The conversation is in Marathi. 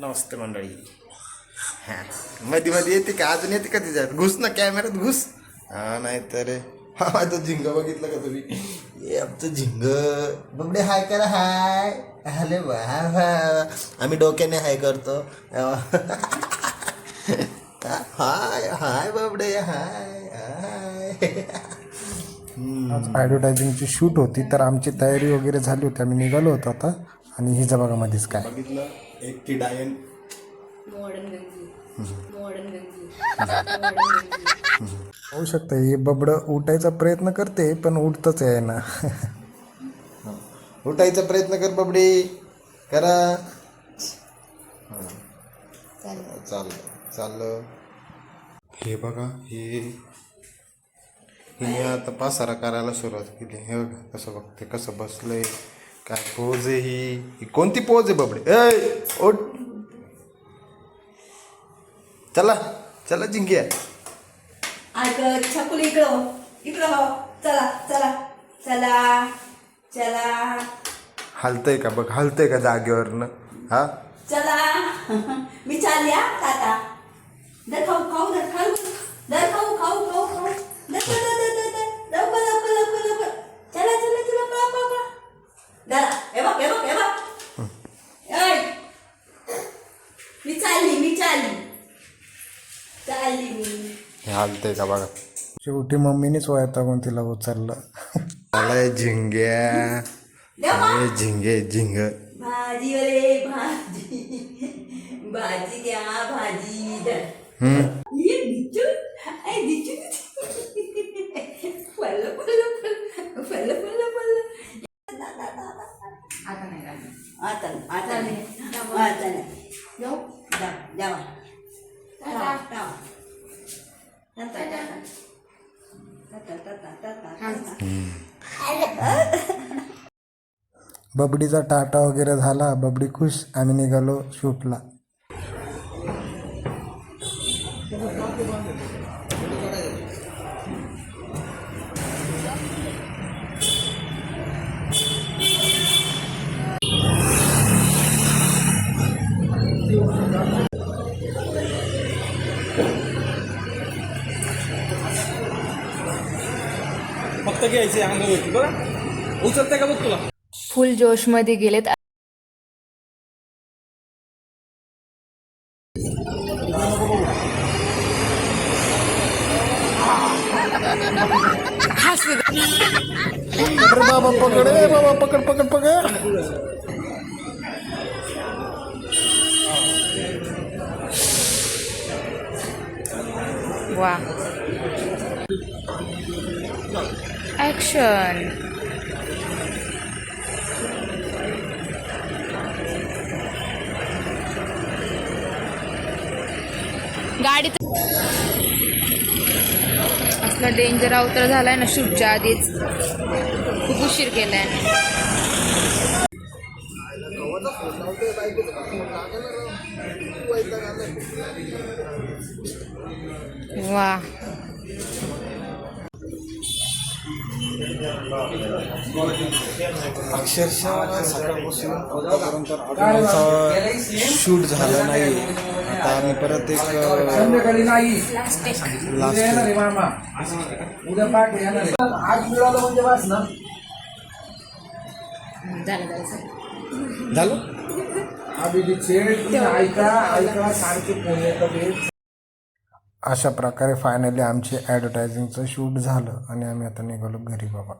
नमस्ते मंडळी. हा मध्ये मध्ये येते का? अजून येते का तिच्यात? घुस ना कॅमेऱ्यात घुस. हा नाही तर हा माझं झिंग बघितलं का तुम्ही? हे आमचं झिंग. बबडे हाय करा हाय. हले वा वा आम्ही डोक्याने हाय करतो. हाय हाय बबडे हाय हाय. आज ॲडव्हर्टायझिंगची शूट होती तर आमची तयारी वगैरे झाली होती. आम्ही निघालो होतो आता. आणि हिच्या बघा मध्येच काय. बघितलं. एक ती डायन मॉडर्न मॉडर्न होऊ शकतं हे बबडं उठायचा प्रयत्न करते पण उठतच आहे ना. उठायचा प्रयत्न कर बबडी करा. चाललं. चाललं हे बघा हे हिने आता पासारा करायला सुरुवात केली. हे बघा कसं बघते कसं बसलंय. काय पोज आहे ही? ही कोणती पोज आहे बबडे? ए ओट चला चला जिंकूया. ऐक छकुल इकडं हो. इकडं हो. चला चला चला चला. हलतंय का बघ? हलतंय का जागेवरनं? हा? चला. मी चालली हा टाटा दर खाऊ खाऊ दर खाऊ दर हे बघ हे बघ हे बघ. ऐ. मी चालली मी चालली. चालली मी. हे हलतंय का बघा. शेवटी मम्मीनेच वया टाकून तिला उचललं. आलाय झिंग्या अरे झिंगे झिंग. भाजी भाजी. भाजी द्या भाजी द्या. आता आता नाही. आता जाऊ जा. जावा टाटा टाटा टाटा टाटा टाटा बबडीचा टाटा वगैरे झाला. बबडी खुश. आम्ही निघालो शूटला. फक्त घ्यायचे अंगावरती बघा. उचलते का बघ तुला? फुल जोशमध्ये गेलेत. बाबा पकड बाबा पकड पकड पकड. वा. ॲक्शन गाडी असला डेंजर अवतर झालाय ना शूटच्या आधीच. खूप उशीर केलाय. वा अक्षरशः सकाळपासून आतापर्यंत शूट झालं नाही. आता आम्ही परत एक उद्या पाठ. आज मिळालं म्हणजे वाच ना. झालं अभिजित शेठ ऐका ऐका सारखे फोन येतात अशा प्रकारे फायनली आमचे ॲडव्हर्टायझिंगचं शूट झालं आणि आम्ही आता निघालो घरी बाबा.